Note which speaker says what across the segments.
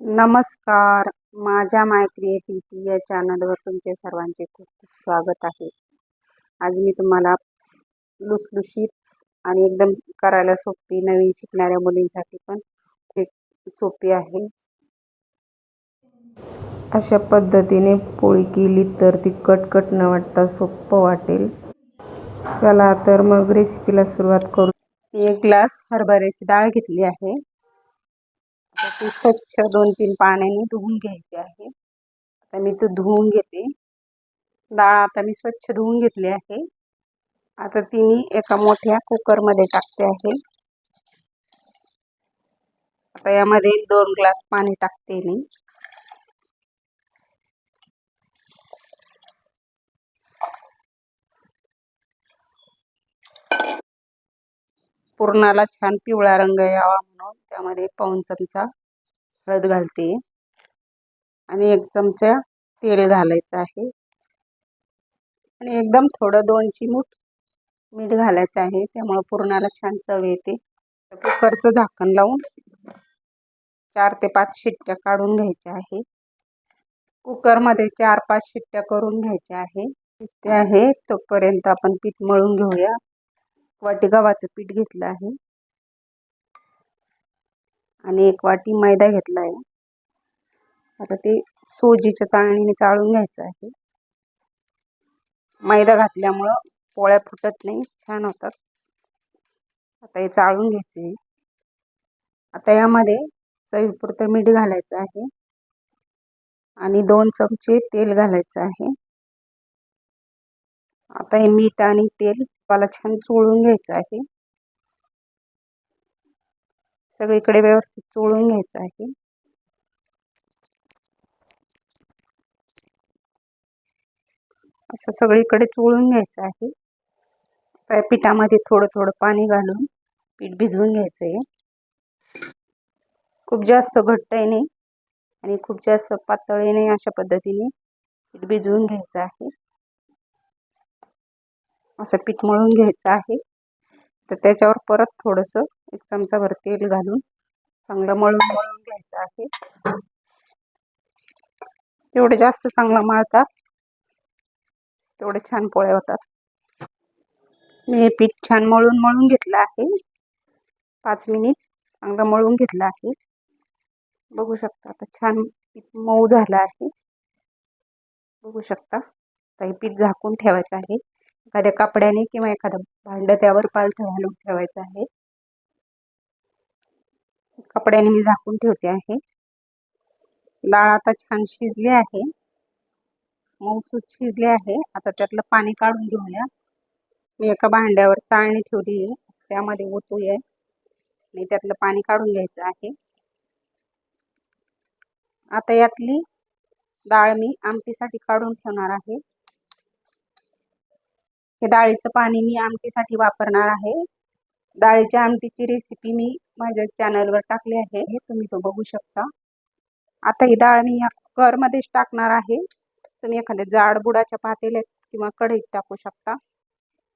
Speaker 1: नमस्कार. माझ्या माय क्रिएटिव्हिटी या चॅनलवर तुमचे सर्वांचे खूप खूप स्वागत आहे. आज मी तुम्हाला लुसलुशीत आणि एकदम करायला सोपी नवीन शिकणाऱ्या मुलींसाठी पण एक सोपी आहे. अशा पद्धतीने पोळी केली तर ती कटकट न वाटता सोपं वाटेल. चला तर मग रेसिपीला सुरुवात करू. एक ग्लास हरभऱ्याची डाळ घेतली आहे. ती स्वच्छ दोन तीन पाण्याने धुवून घ्यायची आहे. आता मी ती धुवून घेते. डाळ आता मी स्वच्छ धुवून घेतली आहे. आता ती मी एका मोठ्या कुकरमध्ये टाकते आहे. आता यामध्ये दोन ग्लास पाणी टाकते मी. पुरणाला छान पिवळा रंग यावा म्हणून त्यामध्ये पाऊन चमचा हळद घालते. आणि एक चमचा तेल घालायचं आहे. आणि एकदम थोडं दोन चिमूट मीठ घालायचं आहे. त्यामुळं पुरणाला छान चव येते. कुकरचं झाकण लावून चार ते पाच शिट्ट्या काढून घ्यायच्या आहे. कुकरमध्ये चार पाच शिट्ट्या करून घ्यायच्या आहे. शिजते आहे. तोपर्यंत आपण पीठ मळून घेऊया. वाटी गव्हाचं पीठ घेतलं आहे. आणि एक वाटी मैदा घेतला आहे. आता ते सोजीच्या चाळणीने चाळून घ्यायचं आहे. मैदा घातल्यामुळं पोळ्या फुटत नाही छान होतात. आता हे चाळून घ्यायचे आता यामध्ये चवीपुरतं मीठ घालायचं आहे. आणि दोन चमचे तेल घालायचं आहे. आता हे मीठ आणि तेल मला छान चोळून घ्यायचं आहे. सगळीकडे व्यवस्थित चोळून घ्यायचं आहे. असं सगळीकडे चोळून घ्यायचं आहे. त्या पिठामध्ये थोडं थोडं पाणी घालून पीठ भिजवून घ्यायचं आहे खूप जास्त घट्ट येणे आणि खूप जास्त पातळ येणे अशा पद्धतीने पीठ भिजवून घ्यायचं आहे. असं पीठ मळून घ्यायचं आहे. तर त्याच्यावर परत थोडंसं एक चमचाभर तेल घालून चांगलं मळून मळून घ्यायचं आहे. जेवढे जास्त चांगलं मळतात तेवढे छान पोळे होतात. मी हे पीठ छान मळून मळून घेतलं आहे. पाच मिनिट चांगलं मळून घेतलं आहे. बघू शकता आता छान पीठ मऊ झालं आहे. बघू शकता. आता हे पीठ झाकून ठेवायचं आहे. एखाद्या कपड्याने किंवा एखादं भांडं त्यावर पालथं घालून ठेवायचं आहे. कपड्याने मी झाकून ठेवते आहे. डाळ आता छान शिजली आहे. मऊसूत शिजले आहे. आता त्यातलं पाणी काढून घेऊया. मी एका भांड्यावर चाळणी ठेवली आहे. त्यामध्ये ओतूया. आणि त्यातलं पाणी काढून घ्यायचं आहे. आता यातली डाळ मी आमटीसाठी काढून ठेवणार आहे. हे डाळीचं पाणी मी आमटीसाठी वापरणार आहे. डाळीच्या आमटीची रेसिपी मी माझ्या चॅनलवर टाकली आहे. हे तुम्ही तो बघू शकता. आता ही डाळ मी या कुकरमध्येच टाकणार आहे. तुम्ही एखाद्या जाड बुडाच्या पातेल्यात किंवा कढईत टाकू शकता.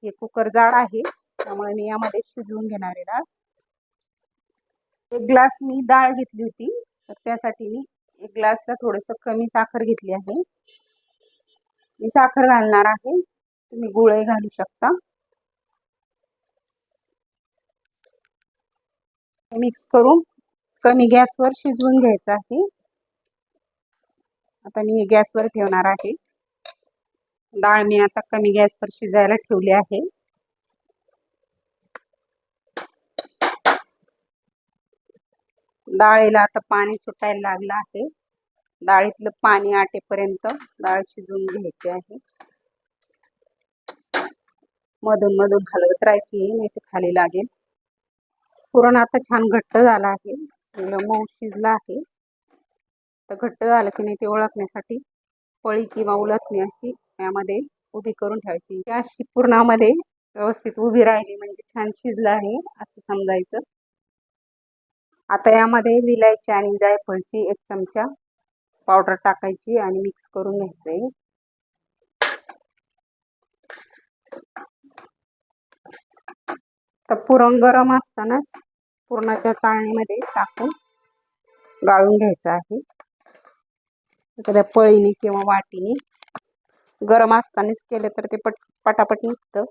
Speaker 1: हे कुकर जाड आहे. त्यामुळे मी यामध्ये शिजवून घेणार आहे डाळ. एक ग्लास मी डाळ घेतली होती. तर त्यासाठी मी एक ग्लासला थोडंसं कमी साखर घेतली आहे. मी साखर घालणार आहे. तुम्ही गुळही घालू शकता. मिक्स करून कमी गॅसवर शिजवून घ्यायचं आहे. आता मी गॅसवर ठेवणार आहे. डाळ मी आता कमी गॅसवर शिजायला ठेवली आहे. डाळीला आता पाणी सुटायला लागलं आहे. डाळीतलं पाणी आटेपर्यंत डाळ शिजवून घ्यायची आहे. मधून मधून हलवत राहायची नाही ते खाली लागेल. पुरण आता छान घट्ट झाला आहे. मऊ शिजला आहे. तर घट्ट झालं की नाही ते ओळखण्यासाठी पळी किंवा उलटणी अशी यामध्ये उभी करून ठेवायची. अशी पुरणामध्ये व्यवस्थित उभी राहिली म्हणजे छान शिजलं आहे असं समजायचं. आता यामध्ये विलायची आणि जायफळची एक चमचा पावडर टाकायची आणि मिक्स करून घ्यायचं आहे तर पुरण गरम असतानाच पुरणाच्या चाळणीमध्ये टाकून गाळून घ्यायचं आहे. एखाद्या पळीने किंवा वाटीने गरम असतानाच केलं तर ते पट पटापट निघतं.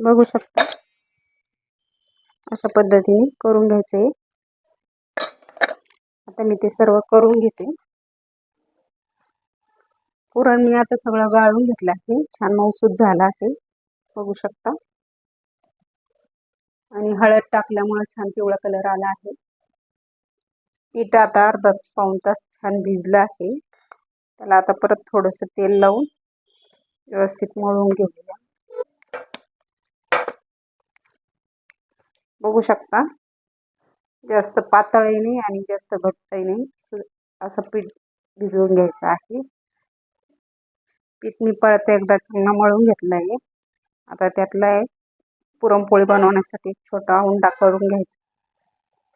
Speaker 1: बघू शकता. अशा पद्धतीने करून घ्यायचं आहे आता मी ते सर्व करून घेते. पुरण मी आता सगळं गाळून घेतलं आहे. छान मऊसूद झाला आहे. बघू शकता. आणि हळद टाकल्यामुळे छान पिवळा कलर आला आहे. पीठ आता अर्धा पाऊन तास छान भिजलं आहे. त्याला आता परत थोडंसं तेल लावून व्यवस्थित मळून घेऊया. बघू शकता. जास्त पातळही नाही आणि जास्त घट्टही नाही. असं पीठ भिजवून घ्यायचं आहे. पीठ मी परत एकदा चांगला मळून घेतलं आहे आता त्यातला एक पुरणपोळी बनवण्यासाठी एक छोटा उंडा करून घ्यायचा.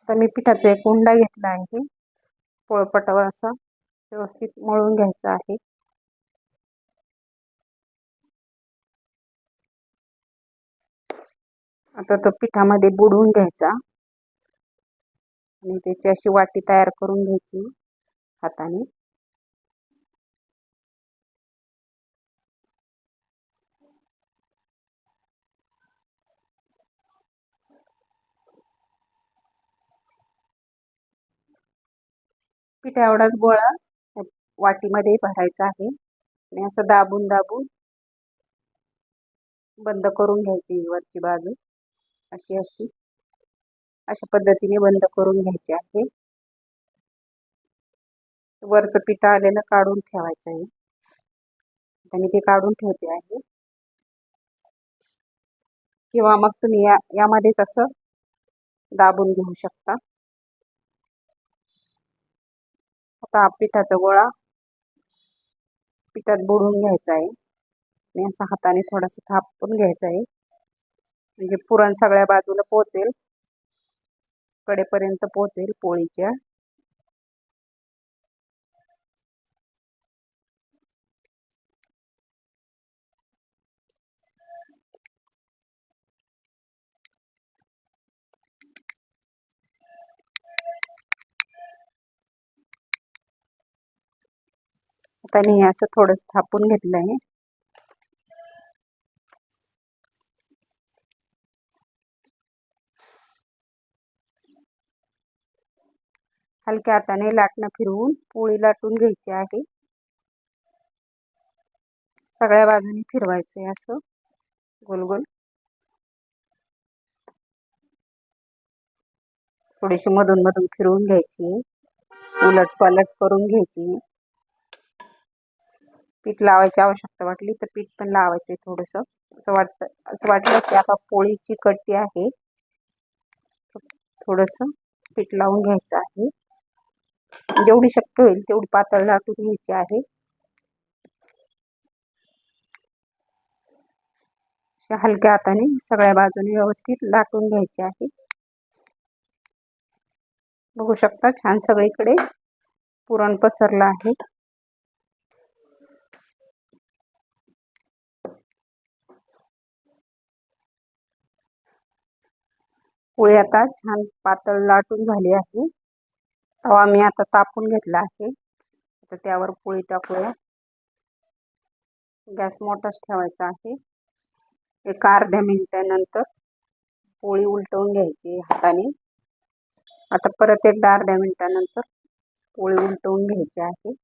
Speaker 1: आता मी पिठाचा एक उंडा घेतला आहे. पोळपटावर असा व्यवस्थित मळून घ्यायचा आहे. आता तो पिठामध्ये बुडवून घ्यायचा. आणि त्याची अशी वाटी तयार करून घ्यायची हाताने. पिठा एवढाच गोळा वाटीमध्ये भरायचा आहे. आणि असं दाबून दाबून बंद करून घ्यायची वरची बाजू. अशी अशी. अशा पद्धतीने बंद करून घ्यायची आहे. वरचं पिठं आलेलं काढून ठेवायचं आहे. आता मी ते काढून ठेवते आहे. किंवा मग तुम्ही या यामध्येच असं दाबून घेऊ शकता. आता पिठाचा गोळा पिठात बुडवून घ्यायचा आहे. आणि असं हाताने थोडासा थापून घ्यायचा आहे. म्हणजे पुरण सगळ्या बाजूला पोचेल कडेपर्यंत पोचेल पोळीच्या. आता असं थोडं थापून घेतलं आहे. हलक्या हाताने लाटणं फिरवून पोळी लाटून घ्यायची आहे. सगळ्या बाजूने फिरवायचं आहे असं. गोल गोल. थोडीशी मधून मधून फिरवून घ्यायची. उलट पालट करून घ्यायची. पीठ लावायची आवश्यकता वाटली तर पीठ पण लावायचं आहे थोडंसं. असं वाटतं असं वाटलं की आता पोळीची कट्टी आहे. थोडंसं पीठ लावून घ्यायचं आहे. जेवढी शक्य होईल तेवढी पातळ लाटून घ्यायची आहे. हलक्या हाताने सगळ्या बाजूने व्यवस्थित लाटून घ्यायचे आहे. बघू शकता छान सगळीकडे पुरण पसरलं आहे. पोळी आता छान पातळ लाटून झाली आहे. तवा मी आता तापून घेतला आहे. आता त्यावर पोळी टाकूया. गॅस मोठाच ठेवायचा आहे. एक अर्ध्या मिनिटानंतर पोळी उलटवून घ्यायची हाताने. आता परत एकदा अर्ध्या मिनिटानंतर पोळी उलटवून घ्यायची आहे.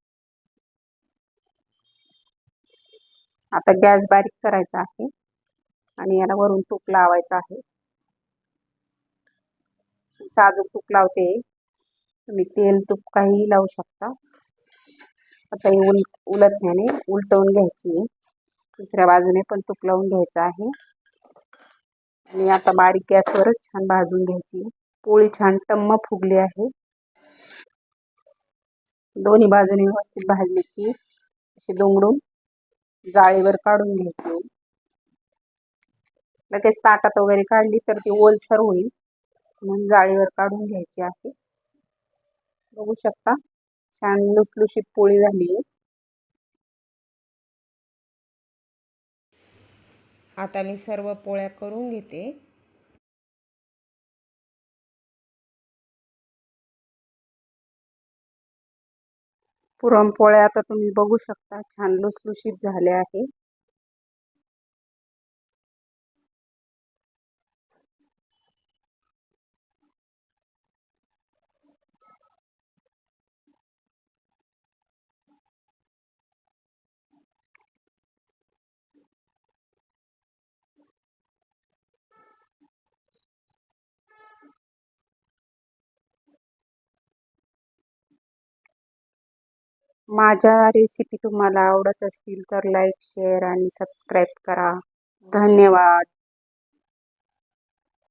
Speaker 1: आता गॅस बारीक करायचा आहे. आणि याला वरून तूप लावायचं आहे. साजूक तूप लावते. तुम्ही तेल तूप काहीही लावू शकता. आता ही उल उलटण्याने उलटवून घ्यायची. दुसऱ्या बाजूने पण तूप लावून घ्यायचं आहे. आणि आता बारीक गॅसवरच छान भाजून घ्यायची. पोळी छान टम्म फुगली आहे. दोन्ही बाजूने व्यवस्थित भाजली की अशी दोंगडून जाळीवर काढून घ्यायची. लगेच ताटात वगैरे काढली तर ती ओलसर होईल. म्हणून जाळीवर काढून घ्यायची आहे. बघू शकता छान लुसलुशीत पोळी झाली आहे.
Speaker 2: आता मी सर्व पोळ्या करून घेते.
Speaker 1: पुरणपोळ्या आता तुम्ही बघू शकता छान लुसलुशीत झाल्या आहे. माझ्या रेसिपी तुम्हाला आवडत असतील तर लाईक शेअर आणि सबस्क्राईब करा. धन्यवाद.